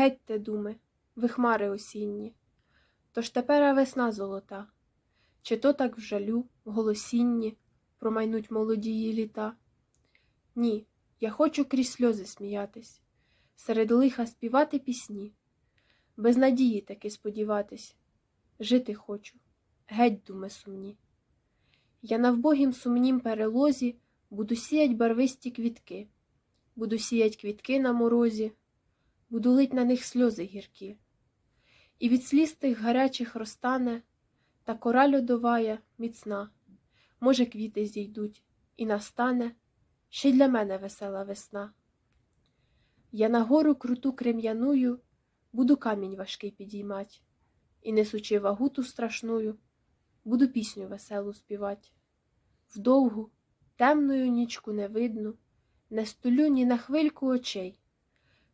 Гетьте, думи, ви хмари осінні, тож тепера весна золота, чи то так в жалю, в голосінні промайнуть молодії літа? Ні, я хочу крізь сльози сміятись, серед лиха співати пісні, без надії таки сподіватись, жити хочу, геть, думи сумні. Я на вбогім сумнім перелозі буду сіять барвисті квітки, буду сіять квітки на морозі, буду лить на них сльози гіркі. І від сліз тих гарячих розтане та кора льодовая міцна. Може, квіти зійдуть, і настане ще й для мене весела весна. Я на гору круту крем'яную буду камінь важкий підіймать, і, несучи вагу ту страшную, буду пісню веселу співать. Вдовгу, темною нічку невидну, не стулю ні на хвильку очей,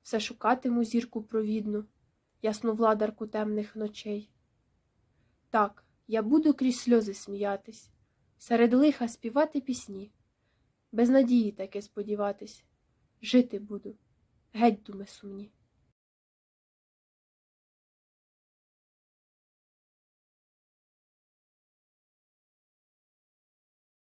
все шукатиму зірку провідну, ясну владарку темних ночей. Так, я буду крізь сльози сміятись, серед лиха співати пісні, без надії таке сподіватись, жити буду, геть думи сумні.